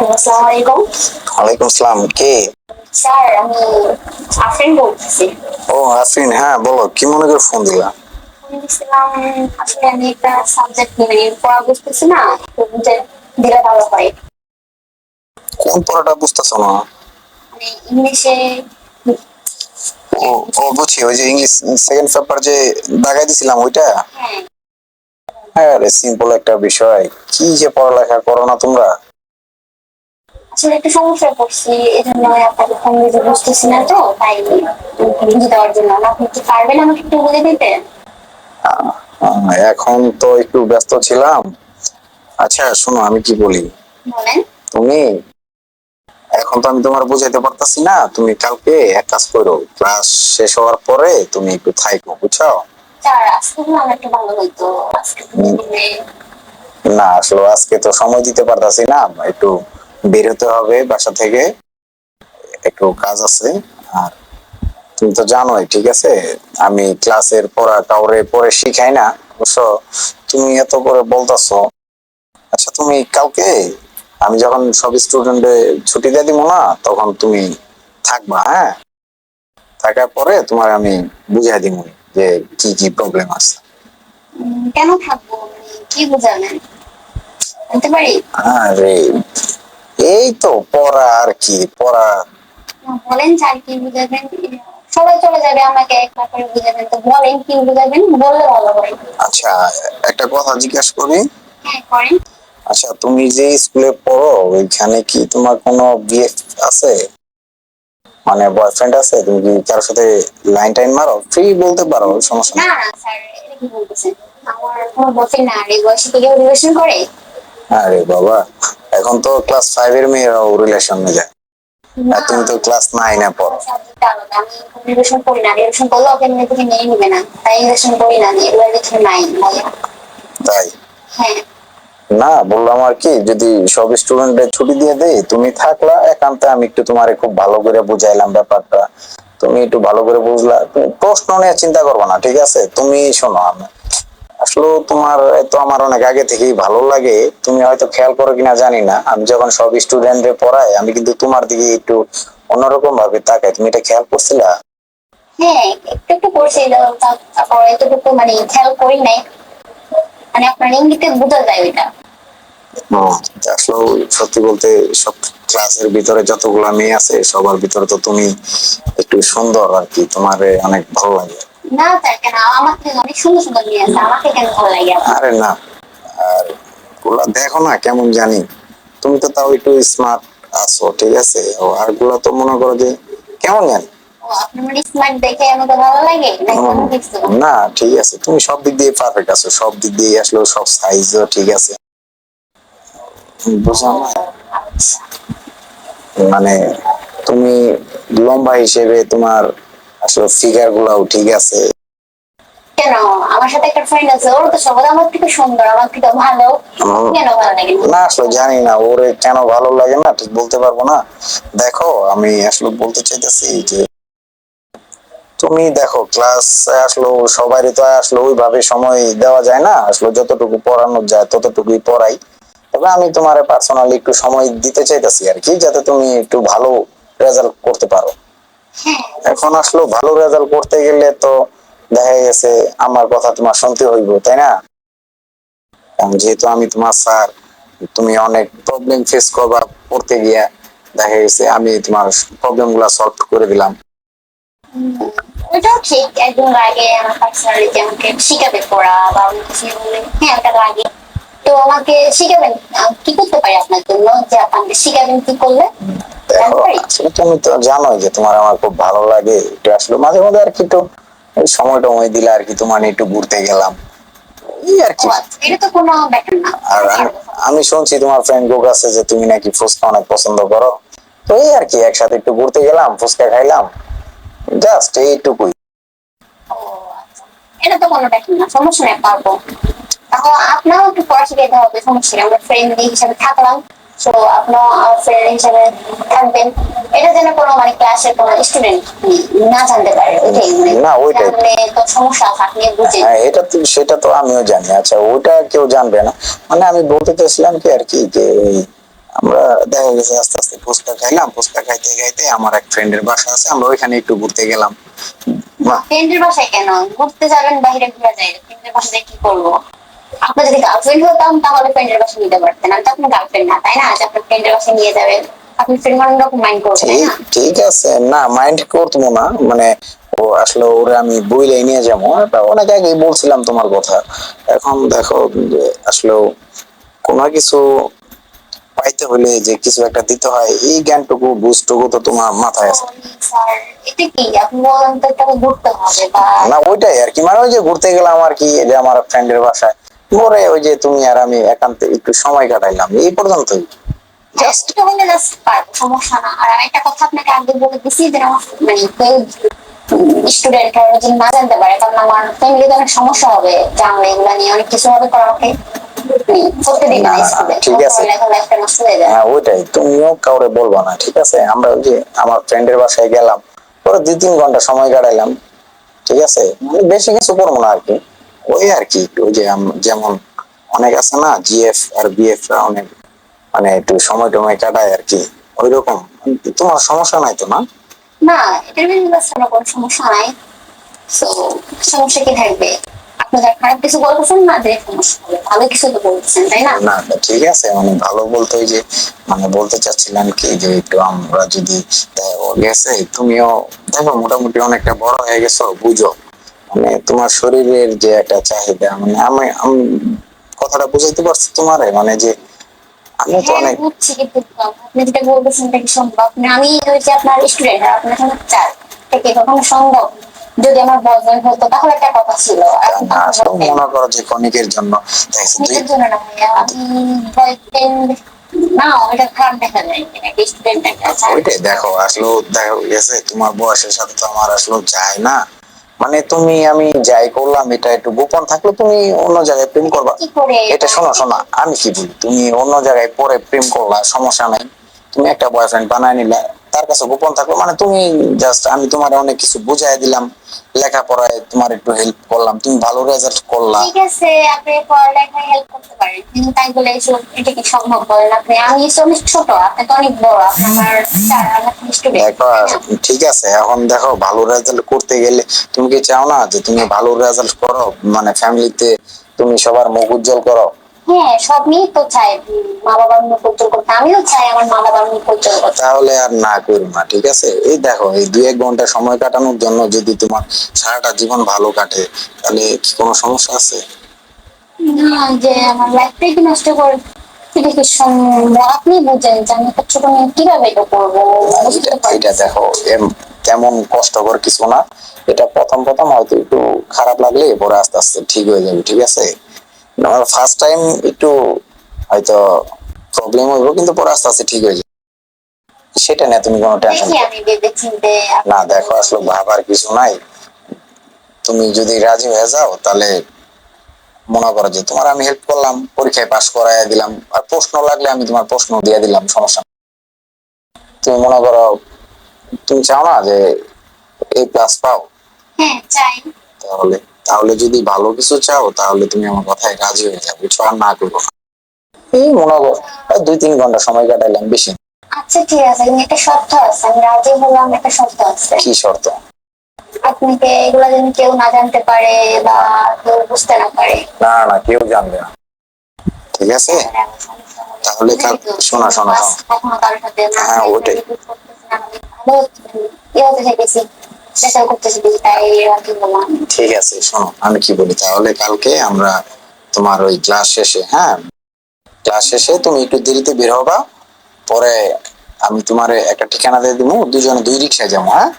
Hello আসসালামু আলাইকুম ওয়ালাইকুম আসসালাম কে? স্যার আমি আফরিন বলতেছি। ও আফরিন হ্যাঁ বলো কি মনে করে ফোন দিলা? ফোন দিয়েছিলাম আসলে আমি একটা সাবজেক্ট নিয়ে পড়া বুঝতেছি না একটু বুঝে দিলে ভালো হয়। কোন পড়াটা বুঝতেছো না? মানে ইংলিশে ও ও বুঝছি ওই যে ইংলিশ সেকেন্ড পেপার যে দাগাই দিছিলাম ওইটা? হ্যাঁ। হ্যাঁ রে সিম্পল একটা বিষয়। কি যে পড়ালেখা করো না তোমরা। আসলে একটু সমস্যায় পড়ছি এই জন্য বুঝতেছি না তো তাই বুঝে দেওয়ার জন্য। আপনি কি পারবেন আমাকে একটু বুঝে দিতে? এখন তো একটু ব্যস্ত ছিলাম। আচ্ছা শোনো আমি কি বলি? তুমি এখন তো আমি তোমার বুঝাইতে পারতাছি না। তুমি কালকে এক কাজ করো ক্লাস শেষ হওয়ার পরে তুমি একটু থাইকো বুঝছ? না আসলে আজকে তো সময় দিতে পারতাছি না। একটু বের হতে হবে বাসা থেকে। একটু কাজ আছে। আর তুমি তো জানোই ঠিক আছে? আমি ক্লাসের পড়া কাউরে পরে শিখাই না অবশ্য তুমি এত করে বলতাছো। আচ্ছা তুমি কালকে আমি যখন সব স্টুডেন্টে ছুটি দিয়ে দিব না তখন তুমি থাকবা হ্যাঁ? থাকার পরে তোমার আমি বুঝাই দিব যে কি কি প্রবলেম আছে। কেন থাকব? কি বুঝাবেন? আরে এই তো পড়া আর কি পড়া। বলেন স্যার কি বুঝাবেন। সবাই চলে যাবে আমাকে একলা করে বুঝাবেন তো। বলেন কি বুঝাবেন বললে ভালো হয়। আচ্ছা একটা কথা জিজ্ঞাসা করি? হ্যাঁ করেন। আচ্ছা তুমি যে স্কুলে পড়ো ওইখানে কি তোমার কোনো বিএফ আছে? মানে বয়ফ্রেন্ড আছে? তুমি কি কারোর সাথে লাইন টাইন মারো? ফ্রি বলতে পারো সমস্যা না না স্যার এটা কি বলতেছেন? আমার কোনো না এই বয়সে কি কেউ রিলেশন করে? আরে বাবা এখন তো ক্লাস ফাইভ এর মেয়েরাও রিলেশনে যায়। আর তুমি তো ক্লাস নাইনে পড়ো। রিলেশন করি না রিলেশন করলে ওকে এমনি থেকে নিয়ে নিবে না। তাই রিলেশন করি না আমি এগুলোর নাই। তাই? হ্যাঁ। না বললাম আর কি যদি সব স্টুডেন্টের ছুটি দিয়ে দেই তুমি থাকলা একান্তে আমি একটু তোমারে খুব ভালো করে বুঝাইলাম ব্যাপারটা। তুমি একটু ভালো করে বুঝলা প্রশ্ন নিয়ে চিন্তা করবে না ঠিক আছে? তুমি শোনো আমি- আসলে তোমার তো আমার অনেক আগে থেকেই ভালো লাগে। তুমি হয়তো খেয়াল করো কিনা জানি না। আমি যখন সব স্টুডেন্টে পড়াই আমি কিন্তু তোমার দিকে একটু অন্যরকম ভাবে তাকাই। তুমি এটা খেয়াল করছিলা? হ্যাঁ একটু একটু করছি। তারপর এতটুকু মানে খেয়াল করি নাই। মানে আপনার ইঙ্গিতে বোঝা যায় ওইটা। আসলে সত্যি বলতে সব ক্লাসের ভিতরে যতগুলো মেয়ে আছে সবার ভিতরে তো তুমি একটু সুন্দর আর কি। তোমার অনেক ভালো লাগে। না স্যার কেন আমার থেকে অনেক সুন্দর সুন্দর মেয়ে আছে। আমাকে কেন ভালো লাগে আরে না। আরগুলা দেখো না কেমন জানি। তুমি তো তাও একটু স্মার্ট আছো ঠিক আছে? ও আরগুলা তো মনে করো যে কেমন জানি? না? ঠিক আছে। তুমি সব দিক দিয়ে পারফেক্ট আছো। সব দিক দিয়ে আসলে সব সাইজও ঠিক আছে। বুঝলাম আচ্ছা। মানে তুমি লম্বা হিসেবে তোমার আসলে ফিগার গুলাও ঠিক আছে। কেন? আমার সাথে একটা ফ্রেন্ড আছে ওর তো সবাই আমার থেকে সুন্দর আমার থেকে ভালো। কেন ভালো লাগে না? আসলে জানি না ওরে কেন ভালো লাগে না ঠিক বলতে পারব না। দেখো আমি আসলে বলতে চাইতেছি যে তুমি দেখো ক্লাস আসলে সবাই তো আসলে ওইভাবে সময় দেওয়া যায় না। আসলে যতটুকু পড়ানো যায় ততটুকুই পড়াই। তবে আমি তোমার পার্সোনালি একটু সময় দিতে চাইতেছি আর কি যাতে তুমি একটু ভালো রেজাল্ট করতে পারো। এখন আসলে, ভালো রেজাল্ট করতে গেলে তো দেখা গেছে আমার কথা তোমার শুনতে হইব, তাই না? যেহেতু আমি তোমার স্যার তুমি অনেক প্রবলেম ফেস করবা, পড়তে গিয়া দেখা গেছে আমি তোমার প্রবলেমগুলা সলভ করে দিলাম। ঠিক আমাকে শিখাবে পড়া হ্যাঁ তো আমাকে শিখাবেন কি করতে পারি আপনার জন্য? যে আপনাকে শিখাবেন কি করলে? তুমি তো জানোই যে তোমার আমার খুব ভালো লাগে। একটু আসলে মাঝে মাঝে আর কি একটু সময় টময় দিলে আর কি তোমার একটু ঘুরতে গেলাম। আর আচ্ছা, আমি- শুনছি তোমার ফ্রেন্ড গ্রুপ আছে যে তুমি নাকি ফুচকা অনেক পছন্দ করো। তো এই আর কি একসাথে একটু ঘুরতে গেলাম ফুচকা খাইলাম। জাস্ট এইটুকুই। আচ্ছা এটা তো কোনো ব্যাপার না সমস্যা নেই পারব। তাহলে আপনারও একটু পড়া শিখাইতে হবে সমস্যা আমরা ফ্রেন্ড হিসাবে থাকলাম। আপনিও ফ্রেন্ড হিসাবে থাকবেন। এটা যেন কোনো মানে ক্লাসের কোনো স্টুডেন্ট না জানতে পারে ওইটাই মানে না, ওইটাই। তো সমস্যা আছে আপনি বুঝেন হ্যাঁ এটা তো সেটা তো আমিও জানি। আচ্ছা ওইটা কেউ জানবে না। মানে আমি বলতে চাইছিলাম কি আর কি যে আমরা দেখা গেছে আস্তে আস্তে ফুচকা খাইলাম। ফুচকা খাইতে খাইতে আমার এক ফ্রেন্ডের বাসা আছে আমরা ওইখানে একটু ঘুরতে গেলাম। ফ্রেন্ডের বাসায় কেন? ঘুরতে যাবেন বাইরে ঘুরে যাই ফ্রেন্ডের বাসায় কি করব? আপনার যদি গার্লফ্রেন্ড হতাম তাহলে ফ্রেন্ডের বাসায় নিতে পারতেন। আমি তো আপনার গার্লফ্রেন্ড না তাই না? যে আপনার ফ্রেন্ডের বাসায় নিয়ে যাবেন আপনি ফ্রেন্ড মানে রকম মাইন্ড করবেন ঠিক না? ঠিক আছে। না মাইন্ড করতো না। মানে ও আসলে ওরে আমি বইলে নিয়ে যাব। অনেক আগেই বলছিলাম তোমার কথা। এখন দেখো আসলে কোনো কিছু পাইতে হলে যে কিছু একটা দিতে হয় এই জ্ঞানটুকু বুঝটুকু তো তোমার মাথায় আছে। না ওইটাই আর কি। মানে ওই যে ঘুরতে গেলাম আর কি যে আমার ফ্রেন্ডের বাসায়। পরে ওই যে তুমি আর আমি একান্তে একটু সময় কাটাইলাম এই পর্যন্তই। জাস্ট একটু হলে জাস্ট পারব সমস্যা না। আর একটা কথা আপনাকে আগে বলে দিছি যে আমার মানে কেউ স্টুডেন্ট যদি না জানতে পারে কারণ আমার ফ্যামিলিতে অনেক সমস্যা হবে জানলে এগুলা নিয়ে অনেক কিছু হবে কারণ আমাকে করতে দিবে না না, স্কুলে ঠিক আছে। হয়ে ওইটাই। তুমিও কাউরে বলবা না ঠিক আছে? আমরা ওই যে আমার ফ্রেন্ডের বাসায় গেলাম পরে দুই তিন ঘণ্টা সময় কাটাইলাম ঠিক আছে? মানে বেশি কিছু করব না আর কি। ওই আর কি ওই যে যেমন অনেক আছে না জিএফ আর বিএফ রা অনেক মানে একটু সময় টময় কাটায় আর কি ওই রকম তোমার সমস্যা নাই তো না? না বিজনেস কোনো সমস্যা নাই। সমস্যা কি থাকবে? খারাপ কিছু বলতেছেন না যে সমস্যা ভালো কিছু তো বলতেছেন তাই না? না না, ঠিক আছে মানে ভালো বলতে ওই যে মানে বলতে চাচ্ছিলাম কি যে একটু আমরা যদি গেছে তুমিও দেখো মোটামুটি অনেকটা বড় হয়ে গেছো বুঝো। মানে তোমার শরীরের যে একটা চাহিদা মানে আমি আমি কথাটা বুঝাইতে পারছি তোমারে মানে যে আমি তো হ্যাঁ অনেক আপনি যেটা বলতেছেন এটা কি সম্ভব? না আমি ওই যে আপনার স্টুডেন্ট আপনার সঙ্গে চার থেকে কখনো সম্ভব? যদি আমার বয়ফ্রেন্ড হতো তাহলে একটা কথা ছিল। এখন তো না আমার আসলে মনে করো যে ক্ষণিকের জন্য। না আমি বয়ফ্রেন্ড না ওইটা খারাপ দেখা যায়। স্টুডেন্ট দেখো আসলে দেখো গেছে তোমার বয়সের সাথে তো আমার আসলে যায় না। মানে তুমি আমি যাই করলাম এটা একটু গোপন থাকলে তুমি অন্য জায়গায় প্রেম করবা। এটা শোনো শোনা আমি কি বলি? তুমি অন্য জায়গায় পরে প্রেম করলা সমস্যা নাই। তুমি একটা বয়ফ্রেন্ড বানায় নিলে তার কাছে গোপন থাকল মানে তুমি জাস্ট আমি তোমার অনেক কিছু বুঝাই দিলাম লেখাপড়ায় তোমার একটু হেল্প করলাম তুমি ভালো রেজাল্ট করলা। ঠিক আছে আপনি পড়ালেখায় হেল্প করতে পারেন কিন্তু তাই বলে এসব এটা কি সম্ভব বলেন আপনি? আমি তো অনেক ছোট আপনি তো অনেক বড় আপনি আমার চার আমার স্টুডেন্ট দেখো ঠিক আছে এখন দেখো ভালো রেজাল্ট করতে গেলে তুমি কি চাও না যে তুমি ভালো রেজাল্ট করো? মানে ফ্যামিলিতে তুমি সবার মুখ উজ্জ্বল করো। হ্যাঁ সব মেয়ে তো চায় মা বাবার মুখ উজ্জ্বল করতে। আমিও চাই আমার মা বাবার মুখ উজ্জ্বল করতে। তাহলে আর না করো না ঠিক আছে? এই দেখো এই দুই এক ঘণ্টা সময় কাটানোর জন্য যদি তোমার সারাটা জীবন ভালো কাটে তাহলে কি কোনো সমস্যা আছে? না যে আমার লাইফটাই কি নষ্ট করে এটা কি সম্ভব আপনি বুঝেন যে আমি একটা ছোট মেয়ে কীভাবে এটা করব? এটা- দেখো তেমন কষ্টকর কিছু না। এটা প্রথম প্রথম হয়তো একটু খারাপ লাগলে পরে আস্তে আস্তে ঠিক হয়ে যাবে ঠিক আছে? আমার ফার্স্ট টাইম একটু হয়তো প্রবলেম হইব কিন্তু পরে আস্তে আস্তে ঠিক হয়ে যাবে। সেটা নিয়ে তুমি কোনো টেনশন না দেখো আসলে ভাবার কিছু নাই। তুমি যদি রাজি হয়ে যাও তাহলে মনে করো যে তোমার আমি হেল্প করলাম পরীক্ষায় পাশ করাই দিলাম আর প্রশ্ন লাগলে আমি তোমার প্রশ্ন দিয়ে দিলাম সমস্যা তুমি মনে করো তুমি চাও না যে এই প্লাস পাও? হ্যাঁ চাই। তাহলে তাহলে যদি ভালো কিছু চাও তাহলে তুমি আমার কথায় রাজি হয়ে যাবে বুঝছ আর না করব এই মনে করো দুই তিন ঘণ্টা সময় কাটাইলাম বেশি আচ্ছা ঠিক আছে কিন্তু একটা শর্ত আছে আমি রাজি হলাম একটা শর্ত আছে কি শর্ত আপনাকে এগুলা যেন কেউ না জানতে পারে বা কেউ বুঝতে না পারে না না কেউ জানবে না ঠিক আছে তাহলে কাল- শোনো, শোনো, হ্যাঁ, ওটাই। ভালো ইয়ে হতে চাইতেছি চেষ্টা করতেছি তাই আর কি বললাম। ঠিক আছে শোনো আমি কি বলি? তাহলে কালকে আমরা তোমার ওই ক্লাস শেষে হ্যাঁ? ক্লাস শেষে তুমি একটু দেরিতে বের হবা পরে আমি তোমার একটা ঠিকানা দিয়ে দিব দুজনে দুই রিক্সায় যাব হ্যাঁ?